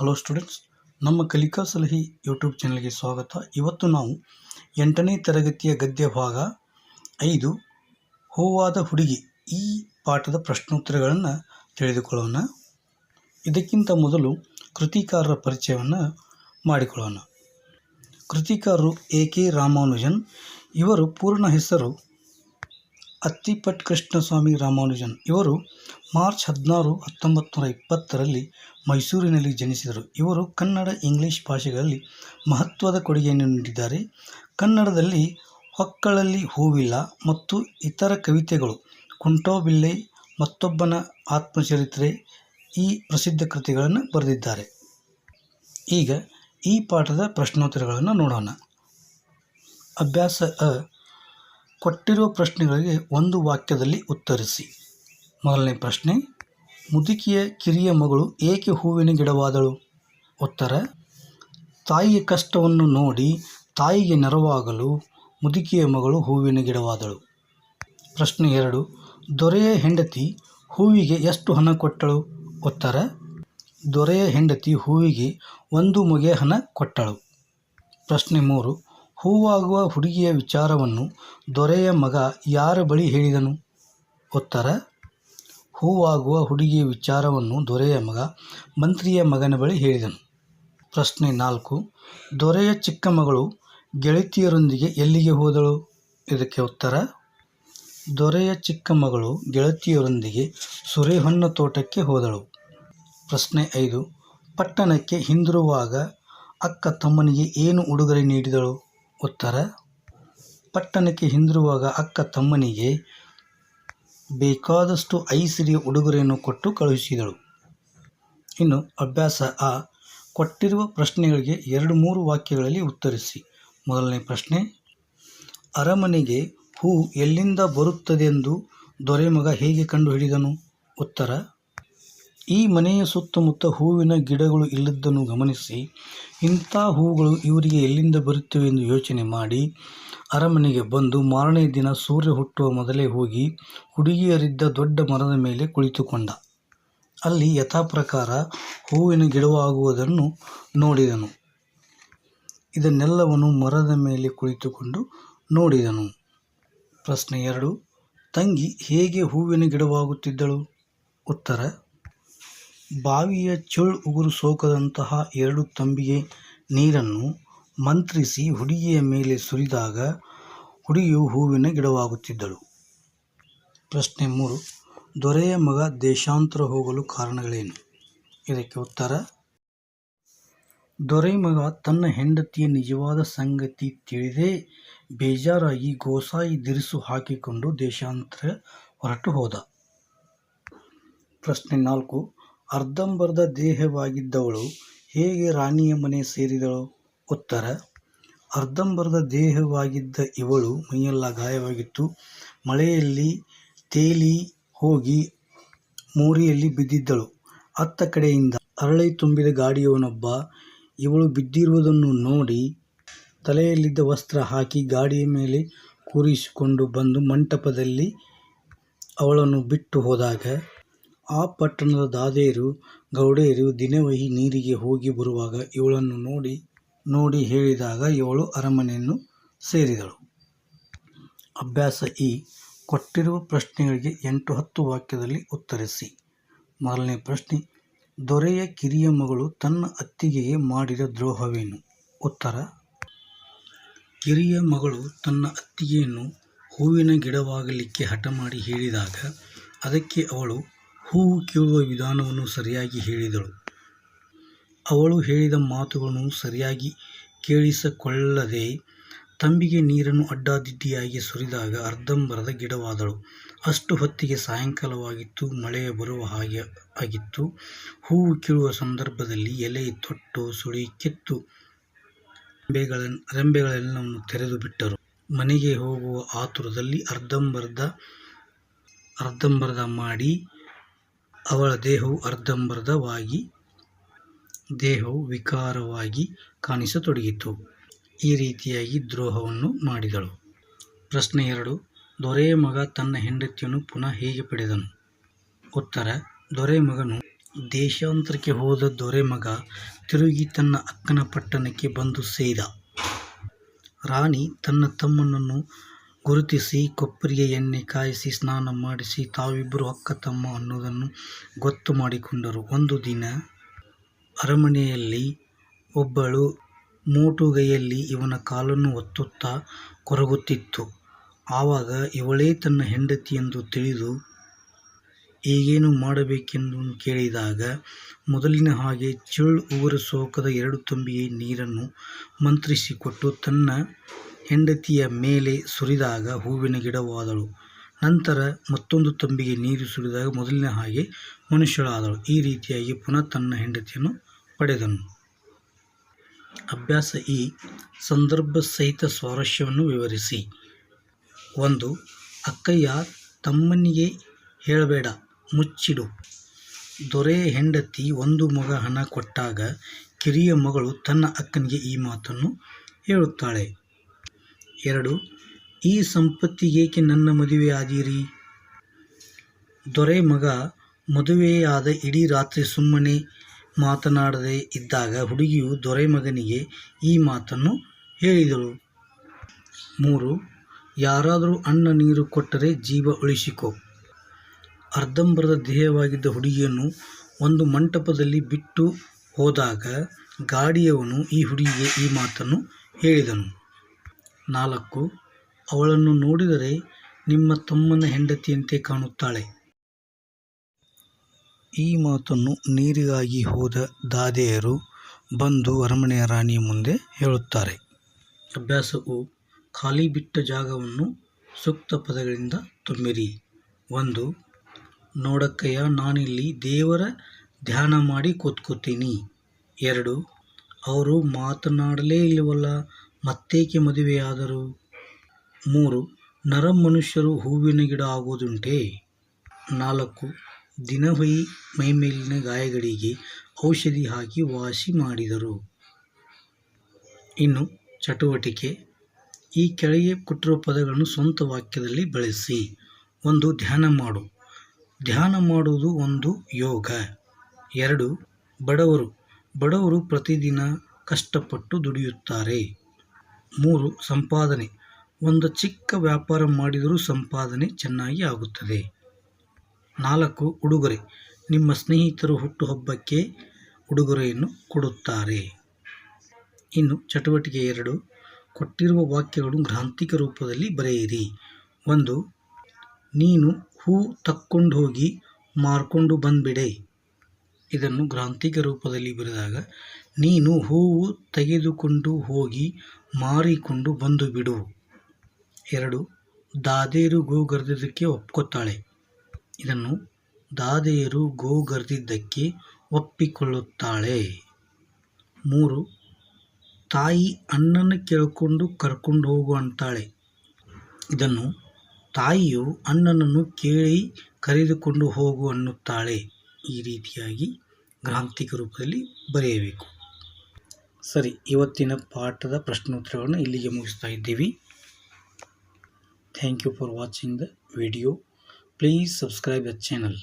Hello students ನಮ್ಮ ಕಲಿಕಾ ಸಲಹೆ ಯೂಟ್ಯೂಬ್ ಚಾನಲ್ಗೆ ಸ್ವಾಗತ. ಇವತ್ತು ನಾವು ಎಂಟನೇ ತರಗತಿಯ ಗದ್ಯ ಭಾಗ ಐದು, ಹೂವಾದ ಹುಡುಗಿ ಈ ಪಾಠದ ಪ್ರಶ್ನೋತ್ತರಗಳನ್ನು ತಿಳಿದುಕೊಳ್ಳೋಣ. ಇದಕ್ಕಿಂತ ಮೊದಲು ಕೃತಿಕಾರರ ಪರಿಚಯವನ್ನು ಮಾಡಿಕೊಳ್ಳೋಣ. ಕೃತಿಕಾರರು ಎ ಕೆ ರಾಮಾನುಜನ್, ಇವರು ಪೂರ್ಣ ಹೆಸರು ಅತ್ತಿಪಟ್ ಕೃಷ್ಣಸ್ವಾಮಿ ರಾಮಾನುಜನ್. ಇವರು ಮಾರ್ಚ್ ಹದಿನಾರು ಹತ್ತೊಂಬತ್ತು ನೂರ ಇಪ್ಪತ್ತರಲ್ಲಿ ಮೈಸೂರಿನಲ್ಲಿ ಜನಿಸಿದರು. ಇವರು ಕನ್ನಡ ಇಂಗ್ಲಿಷ್ ಭಾಷೆಗಳಲ್ಲಿ ಮಹತ್ವದ ಕೊಡುಗೆಯನ್ನು ನೀಡಿದ್ದಾರೆ. ಕನ್ನಡದಲ್ಲಿ ಹೊಕ್ಕಳಲ್ಲಿ ಹೂವಿಲ್ಲ ಮತ್ತು ಇತರ ಕವಿತೆಗಳು ಕುಂಟೋಬಿಲ್ಲೆ ಮತ್ತೊಬ್ಬನ ಆತ್ಮಚರಿತ್ರೆ ಈ ಪ್ರಸಿದ್ಧ ಕೃತಿಗಳನ್ನು ಬರೆದಿದ್ದಾರೆ. ಈಗ ಈ ಪಾಠದ ಪ್ರಶ್ನೋತ್ತರಗಳನ್ನು ನೋಡೋಣ. ಅಭ್ಯಾಸ ಅ ಕೊಟ್ಟಿರುವ ಪ್ರಶ್ನೆಗಳಿಗೆ ಒಂದು ವಾಕ್ಯದಲ್ಲಿ ಉತ್ತರಿಸಿ. ಮೊದಲನೇ ಪ್ರಶ್ನೆ, ಮುದುಕಿಯ ಕಿರಿಯ ಮಗಳು ಏಕೆ ಹೂವಿನ ಗಿಡವಾದಳು? ಉತ್ತರ, ತಾಯಿಯ ಕಷ್ಟವನ್ನು ನೋಡಿ ತಾಯಿಗೆ ನೆರವಾಗಲು ಮುದುಕಿಯ ಮಗಳು ಹೂವಿನ ಗಿಡವಾದಳು. ಪ್ರಶ್ನೆ ಎರಡು, ದೊರೆಯ ಹೆಂಡತಿ ಹೂವಿಗೆ ಎಷ್ಟು ಹಣ ಕೊಟ್ಟಳು? ಉತ್ತರ, ದೊರೆಯ ಹೆಂಡತಿ ಹೂವಿಗೆ ಒಂದು ಮೊಗೆ ಹಣ ಕೊಟ್ಟಳು. ಪ್ರಶ್ನೆ ಮೂರು ಹೂವಾಗುವ ಹುಡುಗಿಯ ವಿಚಾರವನ್ನು ದೊರೆಯ ಮಗ ಯಾರ ಬಳಿ ಹೇಳಿದನು? ಉತ್ತರ, ಹೂವಾಗುವ ಹುಡುಗಿಯ ವಿಚಾರವನ್ನು ದೊರೆಯ ಮಗ ಮಂತ್ರಿಯ ಮಗನ ಬಳಿ ಹೇಳಿದನು. ಪ್ರಶ್ನೆ ನಾಲ್ಕು, ದೊರೆಯ ಚಿಕ್ಕ ಮಗಳು ಗೆಳತಿಯರೊಂದಿಗೆ ಎಲ್ಲಿಗೆ ಹೋದಳು? ಇದಕ್ಕೆ ಉತ್ತರ, ದೊರೆಯ ಚಿಕ್ಕ ಮಗಳು ಗೆಳತಿಯರೊಂದಿಗೆ ಸುರೇಹೊನ್ನ ತೋಟಕ್ಕೆ ಹೋದಳು. ಪ್ರಶ್ನೆ ಐದು, ಪಟ್ಟಣಕ್ಕೆ ಹಿಂದಿರುವಾಗ ಅಕ್ಕ ತಮ್ಮನಿಗೆ ಏನು ಉಡುಗೊರೆ ನೀಡಿದಳು? ಉತ್ತರ. ಪಟ್ಟಣಕ್ಕೆ ಹಿಂದಿರುವಾಗ ಅಕ್ಕ ತಮ್ಮನಿಗೆ ಬೇಕಾದಷ್ಟು ಐಸಿರಿಯ ಉಡುಗೊರೆಯನ್ನು ಕೊಟ್ಟು ಕಳುಹಿಸಿದಳು. ಇನ್ನು ಅಭ್ಯಾಸ ಆ ಕೊಟ್ಟಿರುವ ಪ್ರಶ್ನೆಗಳಿಗೆ ಎರಡು ಮೂರು ವಾಕ್ಯಗಳಲ್ಲಿ ಉತ್ತರಿಸಿ. ಮೊದಲನೇ ಪ್ರಶ್ನೆ, ಅರಮನೆಗೆ ಹೂ ಎಲ್ಲಿಂದ ಬರುತ್ತದೆಂದು ದೊರೆಮಗ ಹೇಗೆ ಕಂಡುಹಿಡಿದನು? ಉತ್ತರ ಈ ಮನೆಯ ಸುತ್ತಮುತ್ತ ಹೂವಿನ ಗಿಡಗಳು ಇಲ್ಲದ್ದನ್ನು ಗಮನಿಸಿ, ಇಂಥ ಹೂಗಳು ಇವರಿಗೆ ಎಲ್ಲಿಂದ ಬರುತ್ತವೆ ಎಂದು ಯೋಚನೆ ಮಾಡಿ, ಅರಮನೆಗೆ ಬಂದು ಮಾರನೇ ದಿನ ಸೂರ್ಯ ಹುಟ್ಟುವ ಮೊದಲೇ ಹೋಗಿ ಹುಡುಗಿಯರಿದ್ದ ದೊಡ್ಡ ಮರದ ಮೇಲೆ ಕುಳಿತುಕೊಂಡ. ಅಲ್ಲಿ ಯಥಾಪ್ರಕಾರ ಹೂವಿನ ಗಿಡವಾಗುವುದನ್ನು ನೋಡಿದನು. ಇದನ್ನೆಲ್ಲವನ್ನು ಮರದ ಮೇಲೆ ಕುಳಿತುಕೊಂಡು ನೋಡಿದನು. ಪ್ರಶ್ನೆ ಎರಡು, ತಂಗಿ ಹೇಗೆ ಹೂವಿನ ಗಿಡವಾಗುತ್ತಿದ್ದಳು? ಉತ್ತರ ಬಾವಿಯ ಚುಳ್ ಉಗುರು ಸೋಕದಂತಹ ಎರಡು ತಂಬಿಗೆ ನೀರನ್ನು ಮಂತ್ರಿಸಿ ಹುಡುಗಿಯ ಮೇಲೆ ಸುರಿದಾಗ ಹುಡುಗಿಯು ಹೂವಿನ ಗಿಡವಾಗುತ್ತಿದ್ದಳು. ಪ್ರಶ್ನೆ ಮೂರು. ದೊರೆಯ ಮಗ ದೇಶಾಂತರ ಹೋಗಲು ಕಾರಣಗಳೇನು? ಇದಕ್ಕೆ ಉತ್ತರ. ದೊರೆ ಮಗ ತನ್ನ ಹೆಂಡತಿಯ ನಿಜವಾದ ಸಂಗತಿ ತಿಳಿದೇ ಬೇಜಾರಾಗಿ ಗೋಸಾಯಿ ದಿರಿಸು ಹಾಕಿಕೊಂಡು ದೇಶಾಂತರ ಹೊರಟು ಹೋದ. ಪ್ರಶ್ನೆ ನಾಲ್ಕು. ಅರ್ಧಂಬರ್ಧ ದೇಹವಾಗಿದ್ದವಳು ಹೇಗೆ ರಾಣಿಯ ಮನೆ ಸೇರಿದಳು? ಉತ್ತರ, ಅರ್ಧಂಬರ್ಧ ದೇಹವಾಗಿದ್ದ ಇವಳು ಮೈಯೆಲ್ಲ ಗಾಯವಾಗಿತ್ತು. ಮಳೆಯಲ್ಲಿ ತೇಲಿ ಹೋಗಿ ಮೋರಿಯಲ್ಲಿ ಬಿದ್ದಿದ್ದಳು. ಅತ್ತ ಕಡೆಯಿಂದ ಅರಳಿ ತುಂಬಿದ ಗಾಡಿಯವನೊಬ್ಬ ಇವಳು ಬಿದ್ದಿರುವುದನ್ನು ನೋಡಿ ತಲೆಯಲ್ಲಿದ್ದ ವಸ್ತ್ರ ಹಾಕಿ ಗಾಡಿಯ ಮೇಲೆ ಕೂರಿಸಿಕೊಂಡು ಬಂದು ಮಂಟಪದಲ್ಲಿ ಅವಳನ್ನು ಬಿಟ್ಟು ಹೋದಾಗ ಆ ಪಟ್ಟಣದ ದಾದೆಯರು ಗೌಡೆಯರು ದಿನವಹಿ ನೀರಿಗೆ ಹೋಗಿ ಬರುವಾಗ ಇವಳನ್ನು ನೋಡಿ ನೋಡಿ ಹೇಳಿದಾಗ ಇವಳು ಅರಮನೆಯನ್ನು ಸೇರಿದಳು. ಅಭ್ಯಾಸ ಈ ಕೊಟ್ಟಿರುವ ಪ್ರಶ್ನೆಗಳಿಗೆ ಎಂಟು ಹತ್ತು ವಾಕ್ಯದಲ್ಲಿ ಉತ್ತರಿಸಿ. ಮೊದಲನೇ ಪ್ರಶ್ನೆ, ದೊರೆಯ ಕಿರಿಯ ಮಗಳು ತನ್ನ ಅತ್ತಿಗೆಗೆ ಮಾಡಿದ ದ್ರೋಹವೇನು? ಉತ್ತರ, ಕಿರಿಯ ಮಗಳು ತನ್ನ ಅತ್ತಿಗೆಯನ್ನು ಹೂವಿನ ಗಿಡವಾಗಲಿಕ್ಕೆ ಹಠ ಮಾಡಿ ಹೇಳಿದಾಗ ಅದಕ್ಕೆ ಅವಳು ಹೂವು ಕೀಳುವ ವಿಧಾನವನ್ನು ಸರಿಯಾಗಿ ಹೇಳಿದಳು. ಅವಳು ಹೇಳಿದ ಮಾತುಗಳನ್ನು ಸರಿಯಾಗಿ ಕೇಳಿಸಿಕೊಳ್ಳದೆ ತಂಬಿಗೆ ನೀರನ್ನು ಅಡ್ಡಾದಿಡ್ಡಿಯಾಗಿ ಸುರಿದಾಗ ಅರ್ಧಂಬರದ ಗಿಡವಾದಳು. ಅಷ್ಟು ಹೊತ್ತಿಗೆ ಸಾಯಂಕಾಲವಾಗಿತ್ತು, ಮಳೆ ಬರುವ ಹಾಗೆ ಆಗಿತ್ತು. ಹೂವು ಕೀಳುವ ಸಂದರ್ಭದಲ್ಲಿ ಎಲೆ ತೊಟ್ಟು, ಸುಳಿ, ಕಿತ್ತು ರೆಂಬೆಗಳ ರೆಂಬೆಗಳೆಲ್ಲವನ್ನು ತೆರೆದು ಬಿಟ್ಟರು ಮನೆಗೆ ಹೋಗುವ ಆತುರದಲ್ಲಿ ಅರ್ಧಂಬರ್ಧ ಅರ್ಧಂಬರ್ಧ ಮಾಡಿ ಅವಳ ದೇಹವು ಅರ್ಧಂಬರ್ಧವಾಗಿ, ದೇಹವು ವಿಕಾರವಾಗಿ ಕಾಣಿಸತೊಡಗಿತು. ಈ ರೀತಿಯಾಗಿ ದ್ರೋಹವನ್ನು ಮಾಡಿದಳು. ಪ್ರಶ್ನೆ ಎರಡು. ದೊರೆಯ ಮಗ ತನ್ನ ಹೆಂಡತಿಯನ್ನು ಪುನಃ ಹೇಗೆ ಪಡೆದನು? ಉತ್ತರ. ದೊರೆ ಮಗನು ದೇಶಾಂತರಕ್ಕೆ ಹೋದ ದೊರೆ ಮಗ ತಿರುಗಿ ತನ್ನ ಅಕ್ಕನ ಪಟ್ಟಣಕ್ಕೆ ಬಂದು ಸೇದ. ರಾಣಿ ತನ್ನ ತಮ್ಮನನ್ನು ಗುರುತಿಸಿ ಕೊಪ್ಪರಿಗೆ ಎಣ್ಣೆ ಕಾಯಿಸಿ ಸ್ನಾನ ಮಾಡಿಸಿ ತಾವಿಬ್ಬರು ಅಕ್ಕ ತಮ್ಮ ಅನ್ನೋದನ್ನು ಗೊತ್ತು ಮಾಡಿಕೊಂಡರು. ಒಂದು ದಿನ ಅರಮನೆಯಲ್ಲಿ ಒಬ್ಬಳು ಮೋಟುಗೈಯಲ್ಲಿ ಇವನ ಕಾಲನ್ನು ಒತ್ತುತ್ತಾ ಕೊರಗುತ್ತಿತ್ತು. ಆವಾಗ ಇವಳೇ ತನ್ನ ಹೆಂಡತಿ ಎಂದು ತಿಳಿದು, ಈಗೇನು ಮಾಡಬೇಕೆಂದು ಕೇಳಿದಾಗ ಮೊದಲಿನ ಹಾಗೆ ಚುಳ್ ಉಗುರು ಸೋಕದ ಎರಡು ತಂಬಿಗೆ ನೀರನ್ನು ಮಂತ್ರಿಸಿಕೊಟ್ಟು ತನ್ನ ಹೆಂಡತಿಯ ಮೇಲೆ ಸುರಿದಾಗ ಹೂವಿನ ಗಿಡವಾದಳು. ನಂತರ ಮತ್ತೊಂದು ತಂಬಿಗೆ ನೀರು ಸುರಿದಾಗ ಮೊದಲಿನ ಹಾಗೆ ಮನುಷ್ಯಳಾದಳು. ಈ ರೀತಿಯಾಗಿ ಪುನಃ ತನ್ನ ಹೆಂಡತಿಯನ್ನು ಪಡೆದನು. ಅಭ್ಯಾಸ ಈ ಸಂದರ್ಭ ಸಹಿತ ಸ್ವಾರಸ್ಯವನ್ನು ವಿವರಿಸಿ. ಒಂದು ಅಕ್ಕಯ್ಯ ತಮ್ಮನಿಗೆ ಹೇಳಬೇಡ, ಮುಚ್ಚಿಡು. ದೊರೆ ಹೆಂಡತಿ ಒಂದು ಮಗ ಹಣ ಕೊಟ್ಟಾಗ ಕಿರಿಯ ಮಗಳು ತನ್ನ ಅಕ್ಕನಿಗೆ ಈ ಮಾತನ್ನು ಹೇಳುತ್ತಾಳೆ. ಎರಡು, ಈ ಸಂಪತ್ತಿಗೇಕೆ ನನ್ನ ಮದುವೆಯಾದಿರಿ? ದೊರೆ ಮಗ ಮದುವೆಯಾದ ಇಡೀ ರಾತ್ರಿ ಸುಮ್ಮನೆ ಮಾತನಾಡದೆ ಇದ್ದಾಗ ಹುಡುಗಿಯು ದೊರೆ ಮಗನಿಗೆ ಈ ಮಾತನ್ನು ಹೇಳಿದಳು. ಮೂರು, ಯಾರಾದರೂ ಅನ್ನ ನೀರು ಕೊಟ್ಟರೆ ಜೀವ ಉಳಿಸಿಕೋ. ಅರ್ಧಂಬರದ ದೇಹವಾಗಿದ್ದ ಹುಡುಗಿಯನ್ನು ಒಂದು ಮಂಟಪದಲ್ಲಿ ಬಿಟ್ಟು ಹೋದಾಗ ಗಾಡಿಯವನು ಈ ಹುಡುಗಿಗೆ ಈ ಮಾತನ್ನು ಹೇಳಿದನು. ನಾಲ್ಕು ಅವಳನ್ನು ನೋಡಿದರೆ ನಿಮ್ಮ ತಮ್ಮನ ಹೆಂಡತಿಯಂತೆ ಕಾಣುತ್ತಾಳೆ. ಈ ಮಾತನ್ನು ನೀರಿಗಾಗಿ ಹೋದ ದಾದೆಯರು ಬಂದು ಅರಮನೆಯ ರಾಣಿಯ ಮುಂದೆ ಹೇಳುತ್ತಾರೆ. ಅಭ್ಯಾಸವು ಖಾಲಿ ಬಿಟ್ಟ ಜಾಗವನ್ನು ಸೂಕ್ತ ಪದಗಳಿಂದ ತುಂಬಿರಿ. ಒಂದು, ನೋಡಕ್ಕಯ್ಯ, ನಾನಿಲ್ಲಿ ದೇವರ ಧ್ಯಾನ ಮಾಡಿ ಕೂತ್ಕೋತೀನಿ. ಎರಡು, ಅವರು ಮಾತನಾಡಲೇ ಇಲ್ಲವಲ್ಲ ಮತ್ತೇಕೆ ಮದುವೆಯಾದರು? ಮೂರು, ನರಮನುಷ್ಯರು ಹೂವಿನ ಗಿಡ ಆಗುವುದುಂಟೇ? ನಾಲ್ಕು, ದಿನವೈ ಮೈಮೇಲಿನ ಗಾಯಗಳಿಗೆ ಔಷಧಿ ಹಾಕಿ ವಾಸಿ ಮಾಡಿದರು. ಇನ್ನು ಚಟುವಟಿಕೆ, ಈ ಕೆಳಗೆ ಕೊಟ್ಟಿರುವ ಪದಗಳನ್ನು ಸ್ವಂತ ವಾಕ್ಯದಲ್ಲಿ ಬಳಸಿ. ಒಂದು, ಧ್ಯಾನ ಮಾಡು. ಧ್ಯಾನ ಮಾಡುವುದು ಒಂದು ಯೋಗ. ಎರಡು, ಬಡವರು ಬಡವರು ಪ್ರತಿದಿನ ಕಷ್ಟಪಟ್ಟು ದುಡಿಯುತ್ತಾರೆ. ಮೂರು ಸಂಪಾದನೆ ಒಂದು ಚಿಕ್ಕ ವ್ಯಾಪಾರ ಮಾಡಿದರೂ ಸಂಪಾದನೆ ಚೆನ್ನಾಗಿ ಆಗುತ್ತದೆ. ನಾಲ್ಕು, ಉಡುಗೊರೆ ನಿಮ್ಮ ಸ್ನೇಹಿತರು ಹುಟ್ಟುಹಬ್ಬಕ್ಕೆ ಉಡುಗೊರೆಯನ್ನು ಕೊಡುತ್ತಾರೆ. ಇನ್ನು ಚಟುವಟಿಕೆ ಎರಡು ಕೊಟ್ಟಿರುವ ವಾಕ್ಯಗಳನ್ನು ಗ್ರಾಂಥಿಕ ರೂಪದಲ್ಲಿ ಬರೆಯಿರಿ. ಒಂದು, ನೀನು ಹೂ ತಕ್ಕೊಂಡು ಹೋಗಿ ಮಾರ್ಕೊಂಡು ಬಂದ್ಬಿಡೆ. ಇದನ್ನು ಗ್ರಾಂಥಿಕ ರೂಪದಲ್ಲಿ ಬರೆದಾಗ ನೀನು ಹೂವು ತೆಗೆದುಕೊಂಡು ಹೋಗಿ ಮಾರಿಕೊಂಡು ಬಂದು ಬಿಡು ಎರಡು ದಾದಿಯರು ಗೋಗರ್ದಿದ್ದಕ್ಕೆ ಒಪ್ಕೋತಾಳೆ. ಇದನ್ನು ದಾದಿಯರು ಗೋಗರ್ದಿದ್ದಕ್ಕೆ ಒಪ್ಪಿಕೊಳ್ಳುತ್ತಾಳೆ. ಮೂರು, ತಾಯಿ ಅಣ್ಣನ ಕೇಳಿಕೊಂಡು ಕರ್ಕೊಂಡು ಹೋಗು ಅಂತಾಳೆ. ಇದನ್ನು ತಾಯಿಯು ಅಣ್ಣನನ್ನು ಕೇಳಿ ಕರೆದುಕೊಂಡು ಹೋಗು ಅನ್ನುತ್ತಾಳೆ. ಈ ರೀತಿಯಾಗಿ ಗ್ರಾಂಥಿಕ ರೂಪದಲ್ಲಿ ಬರೆಯಬೇಕು. ಸರಿ, ಇವತ್ತಿನ ಪಾಠದ ಪ್ರಶ್ನೋತ್ತರಗಳನ್ನು ಇಲ್ಲಿಗೆ ಮುಗಿಸ್ತಾ ಇದ್ದೀವಿ. Thank you for watching the video. Please subscribe the channel.